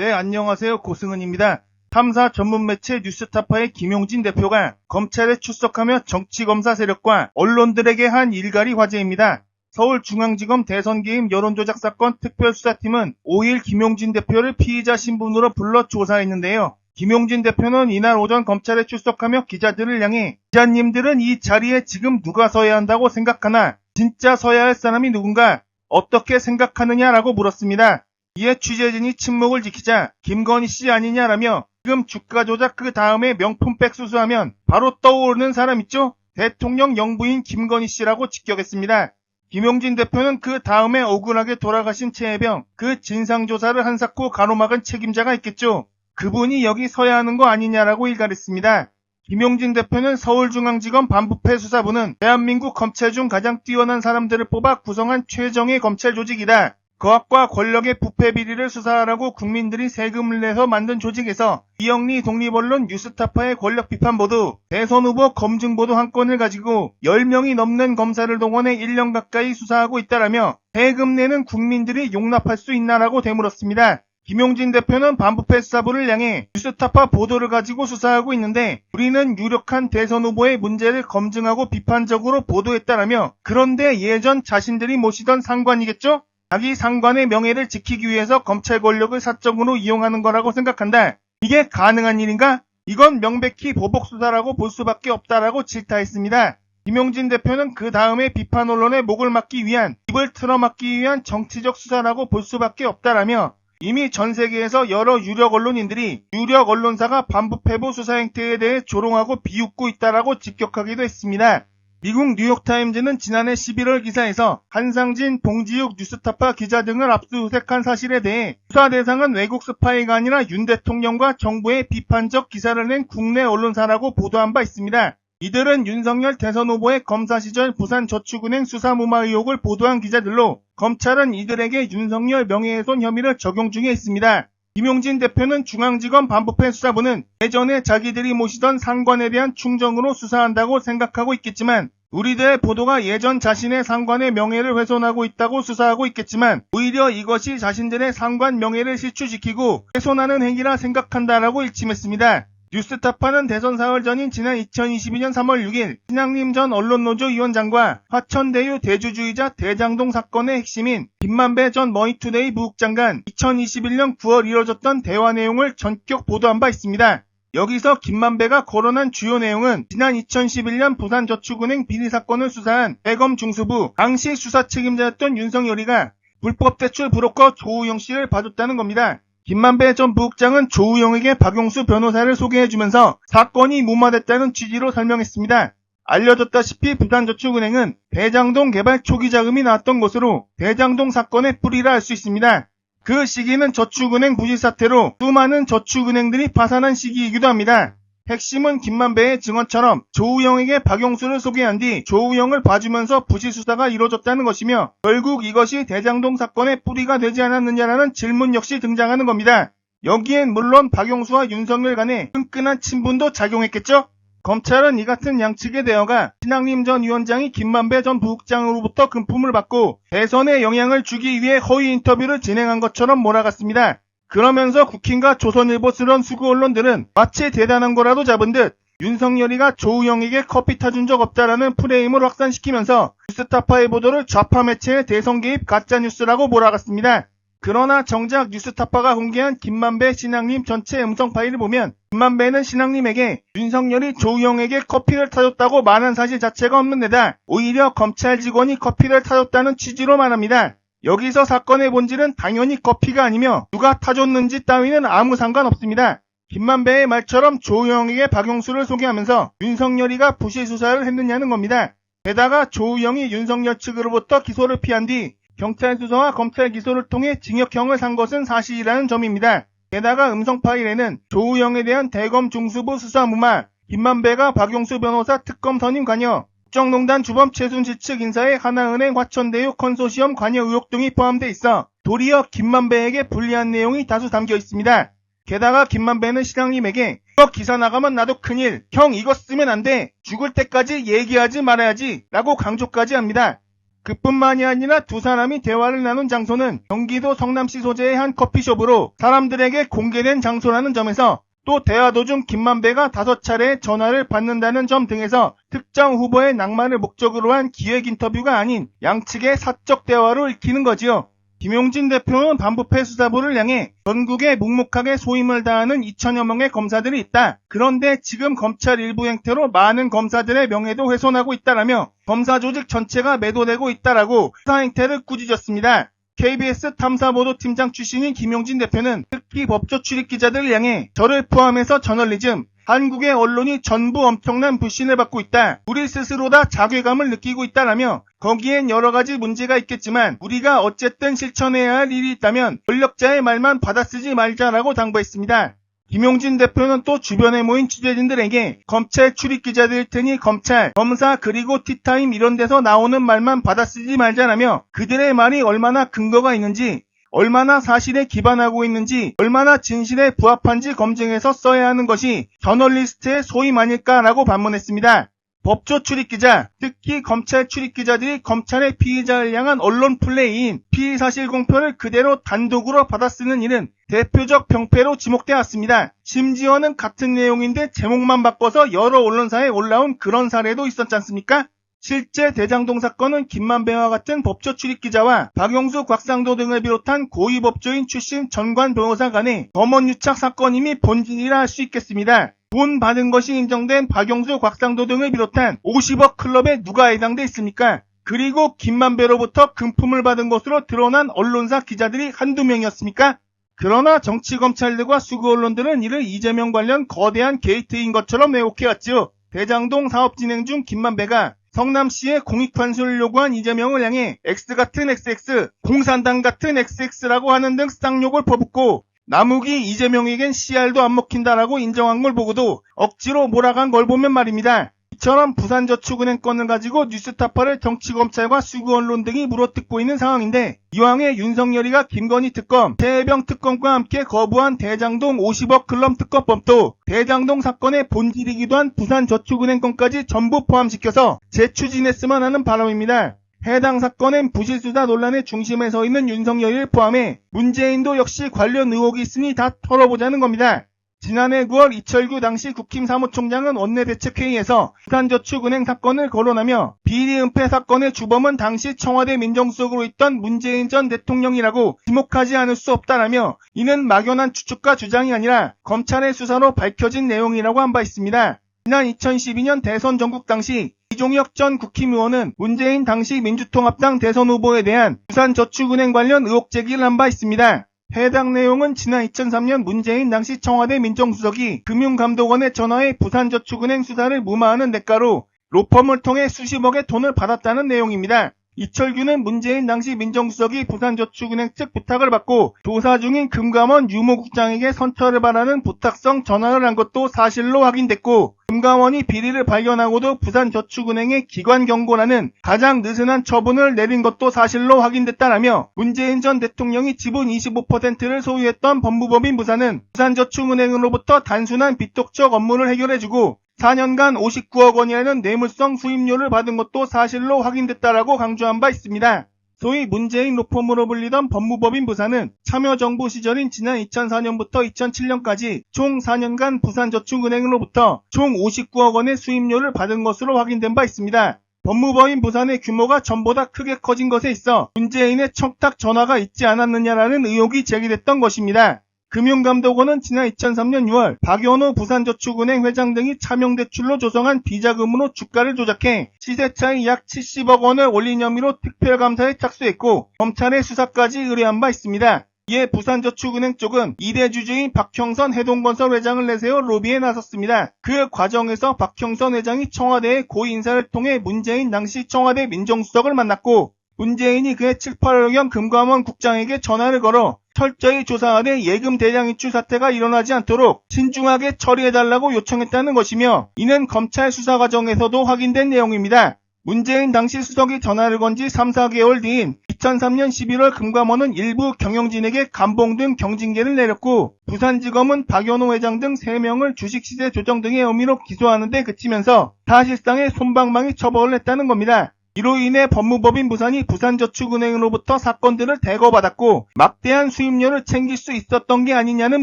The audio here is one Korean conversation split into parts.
네, 안녕하세요. 고승은입니다. 탐사 전문 매체 뉴스타파의 김용진 대표가 검찰에 출석하며 정치검사 세력과 언론들에게 한 일갈이 화제입니다. 서울중앙지검 대선 개입 여론조작 사건 특별수사팀은 5일 김용진 대표를 피의자 신분으로 불러 조사했는데요. 김용진 대표는 이날 오전 검찰에 출석하며 기자들을 향해 기자님들은 이 자리에 지금 누가 서야 한다고 생각하나 진짜 서야 할 사람이 누군가 어떻게 생각하느냐라고 물었습니다. 이에 취재진이 침묵을 지키자 김건희 씨 아니냐라며 지금 주가 조작 그 다음에 명품백 수수하면 바로 떠오르는 사람 있죠? 대통령 영부인 김건희 씨라고 직격했습니다. 김용진 대표는 그 다음에 억울하게 돌아가신 최혜병, 그 진상조사를 한사코 가로막은 책임자가 있겠죠. 그분이 여기 서야 하는 거 아니냐라고 일갈했습니다. 김용진 대표는 서울중앙지검 반부패 수사부는 대한민국 검찰 중 가장 뛰어난 사람들을 뽑아 구성한 최정의 검찰 조직이다. 거학과 권력의 부패 비리를 수사하라고 국민들이 세금을 내서 만든 조직에서 이영리 독립언론 뉴스타파의 권력 비판 보도, 대선 후보 검증 보도 한 건을 가지고 10명이 넘는 검사를 동원해 1년 가까이 수사하고 있다라며 세금 내는 국민들이 용납할 수 있나라고 되물었습니다. 김용진 대표는 반부패 수사부를 향해 뉴스타파 보도를 가지고 수사하고 있는데 우리는 유력한 대선 후보의 문제를 검증하고 비판적으로 보도했다라며 그런데 예전 자신들이 모시던 상관이겠죠? 자기 상관의 명예를 지키기 위해서 검찰 권력을 사적으로 이용하는 거라고 생각한다. 이게 가능한 일인가? 이건 명백히 보복 수사라고 볼 수밖에 없다라고 질타했습니다. 김용진 대표는 그 다음에 비판 언론의 목을 막기 위한 입을 틀어막기 위한 정치적 수사라고 볼 수밖에 없다라며 이미 전 세계에서 여러 유력 언론인들이 유력 언론사가 반부패부 수사 행태에 대해 조롱하고 비웃고 있다라고 직격하기도 했습니다. 미국 뉴욕타임즈는 지난해 11월 기사에서 한상진, 봉지욱, 뉴스타파 기자 등을 압수수색한 사실에 대해 수사 대상은 외국 스파이가 아니라 윤 대통령과 정부의 비판적 기사를 낸 국내 언론사라고 보도한 바 있습니다. 이들은 윤석열 대선 후보의 검사 시절 부산저축은행 수사 무마 의혹을 보도한 기자들로 검찰은 이들에게 윤석열 명예훼손 혐의를 적용 중에 있습니다. 김용진 대표는 중앙지검 반부패 수사부는 예전에 자기들이 모시던 상관에 대한 충정으로 수사한다고 생각하고 있겠지만 우리들의 보도가 예전 자신의 상관의 명예를 훼손하고 있다고 수사하고 있겠지만 오히려 이것이 자신들의 상관 명예를 실추시키고 훼손하는 행위라 생각한다라고 일침했습니다. 뉴스타파는 대선 사흘 전인 지난 2022년 3월 6일 신양림 전 언론노조 위원장과 화천대유 대주주이자 대장동 사건의 핵심인 김만배 전 머니투데이 부국장 간 2021년 9월 이뤄졌던 대화 내용을 전격 보도한 바 있습니다. 여기서 김만배가 거론한 주요 내용은 지난 2011년 부산저축은행 비리 사건을 수사한 대검 중수부 당시 수사 책임자였던 윤석열이가 불법 대출 브로커 조우영 씨를 봐줬다는 겁니다. 김만배 전 부국장은 조우영에게 박용수 변호사를 소개해주면서 사건이 무마됐다는 취지로 설명했습니다. 알려졌다시피 부산저축은행은 대장동 개발 초기 자금이 나왔던 것으로 대장동 사건의 뿌리라 할 수 있습니다. 그 시기는 저축은행 부실 사태로 수많은 저축은행들이 파산한 시기이기도 합니다. 핵심은 김만배의 증언처럼 조우영에게 박용수를 소개한 뒤 조우영을 봐주면서 부실 수사가 이루어졌다는 것이며 결국 이것이 대장동 사건의 뿌리가 되지 않았느냐라는 질문 역시 등장하는 겁니다. 여기엔 물론 박용수와 윤석열 간의 끈끈한 친분도 작용했겠죠? 검찰은 이 같은 양측의 대화가 신앙림 전 위원장이 김만배 전 부국장으로부터 금품을 받고 대선에 영향을 주기 위해 허위 인터뷰를 진행한 것처럼 몰아갔습니다. 그러면서 국힘과 조선일보스런 수구 언론들은 마치 대단한 거라도 잡은 듯 윤석열이가 조우영에게 커피 타준 적 없다라는 프레임을 확산시키면서 뉴스타파의 보도를 좌파 매체의 대선 개입 가짜뉴스라고 몰아갔습니다. 그러나 정작 뉴스타파가 공개한 김만배 신앙님 전체 음성 파일을 보면 김만배는 신앙님에게 윤석열이 조우영에게 커피를 타줬다고 말한 사실 자체가 없는 데다 오히려 검찰 직원이 커피를 타줬다는 취지로 말합니다. 여기서 사건의 본질은 당연히 커피가 아니며 누가 타줬는지 따위는 아무 상관없습니다. 김만배의 말처럼 조우영에게 박용수를 소개하면서 윤석열이가 부실 수사를 했느냐는 겁니다. 게다가 조우영이 윤석열 측으로부터 기소를 피한 뒤 경찰 수사와 검찰 기소를 통해 징역형을 산 것은 사실이라는 점입니다. 게다가 음성 파일에는 조우영에 대한 대검 중수부 수사 무마, 김만배가 박용수 변호사 특검 선임 관여, 국정농단 주범 최순실 측 인사의 하나은행 화천대유 컨소시엄 관여 의혹 등이 포함돼 있어 도리어 김만배에게 불리한 내용이 다수 담겨 있습니다. 게다가 김만배는 신랑님에게 이거 기사 나가면 나도 큰일, 형 이거 쓰면 안 돼, 죽을 때까지 얘기하지 말아야지 라고 강조까지 합니다. 그뿐만이 아니라 두 사람이 대화를 나눈 장소는 경기도 성남시 소재의 한 커피숍으로 사람들에게 공개된 장소라는 점에서 또 대화 도중 김만배가 다섯 차례 전화를 받는다는 점 등에서 특정 후보의 낭만을 목적으로 한 기획 인터뷰가 아닌 양측의 사적 대화로 읽히는 거지요. 김용진 대표는 반부패 수사부를 향해 전국에 묵묵하게 소임을 다하는 2천여 명의 검사들이 있다. 그런데 지금 검찰 일부 행태로 많은 검사들의 명예도 훼손하고 있다라며 검사 조직 전체가 매도되고 있다라고 수사 행태를 꾸짖었습니다. KBS 탐사보도 팀장 출신인 김용진 대표는 특히 법조 출입 기자들을 향해 저를 포함해서 저널리즘, 한국의 언론이 전부 엄청난 불신을 받고 있다. 우리 스스로 다 자괴감을 느끼고 있다라며 거기엔 여러 가지 문제가 있겠지만 우리가 어쨌든 실천해야 할 일이 있다면 권력자의 말만 받아쓰지 말자라고 당부했습니다. 김용진 대표는 또 주변에 모인 취재진들에게 검찰 출입 기자들 테니 검찰, 검사 그리고 티타임 이런 데서 나오는 말만 받아쓰지 말자라며 그들의 말이 얼마나 근거가 있는지 얼마나 사실에 기반하고 있는지 얼마나 진실에 부합한지 검증해서 써야 하는 것이 저널리스트의 소임 아닐까라고 반문했습니다. 법조 출입기자, 특히 검찰 출입기자들이 검찰의 피의자를 향한 언론 플레이인 피의 사실 공표를 그대로 단독으로 받아쓰는 일은 대표적 병폐로 지목되어 왔습니다. 심지어는 같은 내용인데 제목만 바꿔서 여러 언론사에 올라온 그런 사례도 있었지 않습니까? 실제 대장동 사건은 김만배와 같은 법조 출입기자와 박영수 곽상도 등을 비롯한 고위법조인 출신 전관 변호사 간의 검언유착 사건임이 본질이라 할 수 있겠습니다. 돈 받은 것이 인정된 박영수 곽상도 등을 비롯한 50억 클럽에 누가 해당돼 있습니까? 그리고 김만배로부터 금품을 받은 것으로 드러난 언론사 기자들이 한두 명이었습니까? 그러나 정치검찰들과 수구 언론들은 이를 이재명 관련 거대한 게이트인 것처럼 왜곡해왔지요. 대장동 사업 진행 중 김만배가 성남시에 공익환수를 요구한 이재명을 향해 X 같은 XX, 공산당 같은 XX라고 하는 등 쌍욕을 퍼붓고 남욱이 이재명에겐 CR도 안 먹힌다라고 인정한 걸 보고도 억지로 몰아간 걸 보면 말입니다. 이처럼 부산저축은행 건을 가지고 뉴스타파를 정치검찰과 수구 언론 등이 물어뜯고 있는 상황인데 이왕에 윤석열이가 김건희 특검, 최혜병 특검과 함께 거부한 대장동 50억 클럽 특검법도 대장동 사건의 본질이기도 한 부산저축은행 건까지 전부 포함시켜서 재추진했으면 하는 바람입니다. 해당 사건은 부실수사 논란의 중심에 서 있는 윤석열을 포함해 문재인도 역시 관련 의혹이 있으니 다 털어보자는 겁니다. 지난해 9월 이철규 당시 국힘 사무총장은 원내대책회의에서 부산저축은행 사건을 거론하며 비리 은폐 사건의 주범은 당시 청와대 민정수석으로 있던 문재인 전 대통령이라고 지목하지 않을 수 없다라며 이는 막연한 추측과 주장이 아니라 검찰의 수사로 밝혀진 내용이라고 한 바 있습니다. 지난 2012년 대선 전국 당시 이종혁 전 국힘 의원은 문재인 당시 민주통합당 대선 후보에 대한 부산저축은행 관련 의혹 제기를 한 바 있습니다. 해당 내용은 지난 2003년 문재인 당시 청와대 민정수석이 금융감독원에 전화해 부산저축은행 수사를 무마하는 대가로 로펌을 통해 수십억의 돈을 받았다는 내용입니다. 이철규는 문재인 당시 민정수석이 부산저축은행 측 부탁을 받고 조사 중인 금감원 유모국장에게 선처를 바라는 부탁성 전화를 한 것도 사실로 확인됐고 금감원이 비리를 발견하고도 부산저축은행의 기관 경고라는 가장 느슨한 처분을 내린 것도 사실로 확인됐다라며 문재인 전 대통령이 지분 25%를 소유했던 법무법인 부산은 부산저축은행으로부터 단순한 빚독적 업무를 해결해주고 4년간 59억 원이라는 뇌물성 수임료를 받은 것도 사실로 확인됐다라고 강조한 바 있습니다. 소위 문재인 로펌으로 불리던 법무법인 부산은 참여정부 시절인 지난 2004년부터 2007년까지 총 4년간 부산저축은행으로부터 총 59억 원의 수임료를 받은 것으로 확인된 바 있습니다. 법무법인 부산의 규모가 전보다 크게 커진 것에 있어 문재인의 청탁 전화가 있지 않았느냐라는 의혹이 제기됐던 것입니다. 금융감독원은 지난 2003년 6월 박연호 부산저축은행 회장 등이 차명대출로 조성한 비자금으로 주가를 조작해 시세차이 약 70억 원을 올린 혐의로 특별감사에 착수했고 검찰의 수사까지 의뢰한 바 있습니다. 이에 부산저축은행 쪽은 2대 주주인 박형선 해동건설 회장을 내세워 로비에 나섰습니다. 그 과정에서 박형선 회장이 청와대의 고위 인사를 통해 문재인 당시 청와대 민정수석을 만났고 문재인이 그해 7, 8월경 금감원 국장에게 전화를 걸어 철저히 조사하되 예금 대량 인출 사태가 일어나지 않도록 신중하게 처리해달라고 요청했다는 것이며 이는 검찰 수사 과정에서도 확인된 내용입니다. 문재인 당시 수석이 전화를 건 지 3, 4개월 뒤인 2003년 11월 금감원은 일부 경영진에게 감봉 등 경징계를 내렸고 부산지검은 박연호 회장 등 3명을 주식시세 조정 등의 혐의로 기소하는 데 그치면서 사실상의 손방망이 처벌을 했다는 겁니다. 이로 인해 법무법인 부산이 부산저축은행으로부터 사건들을 대거 받았고 막대한 수임료를 챙길 수 있었던 게 아니냐는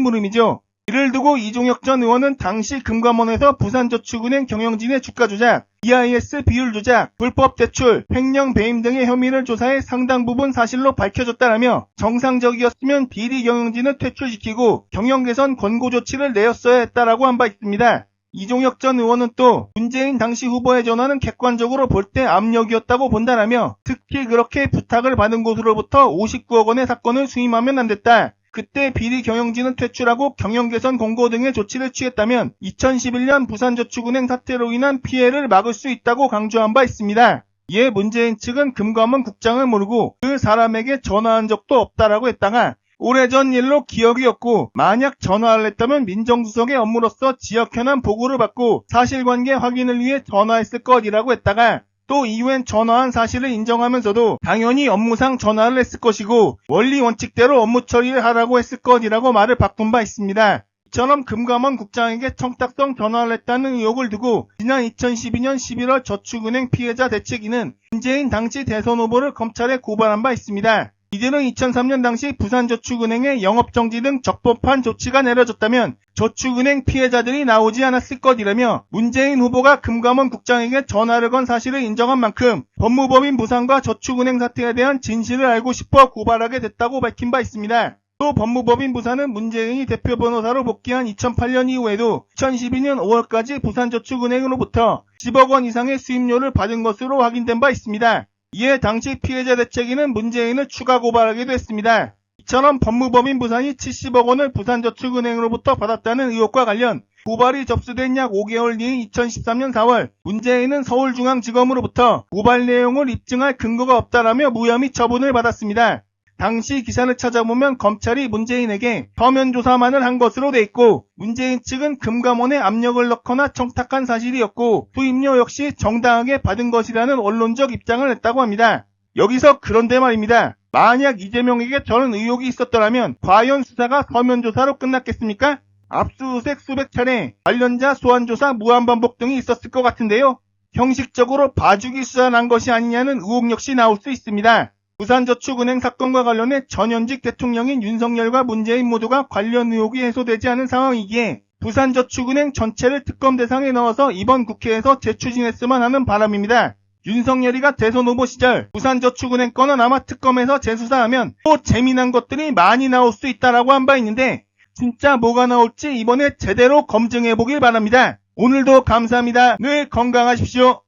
물음이죠. 이를 두고 이종혁 전 의원은 당시 금감원에서 부산저축은행 경영진의 주가 조작, EIS 비율 조작, 불법 대출, 횡령 배임 등의 혐의를 조사해 상당 부분 사실로 밝혀졌다라며 정상적이었으면 비리 경영진을 퇴출시키고 경영 개선 권고 조치를 내었어야 했다라고 한 바 있습니다. 이종혁 전 의원은 또 문재인 당시 후보의 전화는 객관적으로 볼 때 압력이었다고 본다라며 특히 그렇게 부탁을 받은 곳으로부터 59억 원의 사건을 수임하면 안 됐다. 그때 비리 경영진은 퇴출하고 경영 개선 공고 등의 조치를 취했다면 2011년 부산저축은행 사태로 인한 피해를 막을 수 있다고 강조한 바 있습니다. 이에 문재인 측은 금감원 국장을 모르고 그 사람에게 전화한 적도 없다라고 했다가 오래전 일로 기억이 없고 만약 전화를 했다면 민정수석의 업무로서 지역 현안 보고를 받고 사실관계 확인을 위해 전화했을 것이라고 했다가 또 이후엔 전화한 사실을 인정하면서도 당연히 업무상 전화를 했을 것이고 원리 원칙대로 업무 처리를 하라고 했을 것이라고 말을 바꾼 바 있습니다. 이처럼 금감원 국장에게 청탁성 전화를 했다는 의혹을 두고 지난 2012년 11월 저축은행 피해자 대책위는 문재인 당시 대선 후보를 검찰에 고발한 바 있습니다. 이들은 2003년 당시 부산저축은행의 영업정지 등 적법한 조치가 내려졌다면 저축은행 피해자들이 나오지 않았을 것이라며 문재인 후보가 금감원 국장에게 전화를 건 사실을 인정한 만큼 법무법인 부산과 저축은행 사태에 대한 진실을 알고 싶어 고발하게 됐다고 밝힌 바 있습니다. 또 법무법인 부산은 문재인이 대표 변호사로 복귀한 2008년 이후에도 2012년 5월까지 부산저축은행으로부터 10억 원 이상의 수임료를 받은 것으로 확인된 바 있습니다. 이에 당시 피해자 대책위는 문재인을 추가 고발하기도 했습니다. 이처럼 법무법인 부산이 70억 원을 부산저축은행으로부터 받았다는 의혹과 관련 고발이 접수된 약 5개월 뒤인 2013년 4월 문재인은 서울중앙지검으로부터 고발 내용을 입증할 근거가 없다라며 무혐의 처분을 받았습니다. 당시 기사를 찾아보면 검찰이 문재인에게 서면 조사만을 한 것으로 돼 있고 문재인 측은 금감원에 압력을 넣거나 청탁한 사실이었고 수임료 역시 정당하게 받은 것이라는 원론적 입장을 냈다고 합니다. 여기서 그런데 말입니다. 만약 이재명에게 저런 의혹이 있었더라면 과연 수사가 서면 조사로 끝났겠습니까? 압수수색 수백 차례, 관련자 소환조사 무한반복 등이 있었을 것 같은데요. 형식적으로 봐주기 수사 난 것이 아니냐는 의혹 역시 나올 수 있습니다. 부산저축은행 사건과 관련해 전현직 대통령인 윤석열과 문재인 모두가 관련 의혹이 해소되지 않은 상황이기에 부산저축은행 전체를 특검 대상에 넣어서 이번 국회에서 재추진했으면 하는 바람입니다. 윤석열이가 대선 후보 시절 부산저축은행 건은 아마 특검에서 재수사하면 또 재미난 것들이 많이 나올 수 있다라고 한 바 있는데 진짜 뭐가 나올지 이번에 제대로 검증해 보길 바랍니다. 오늘도 감사합니다. 늘 건강하십시오.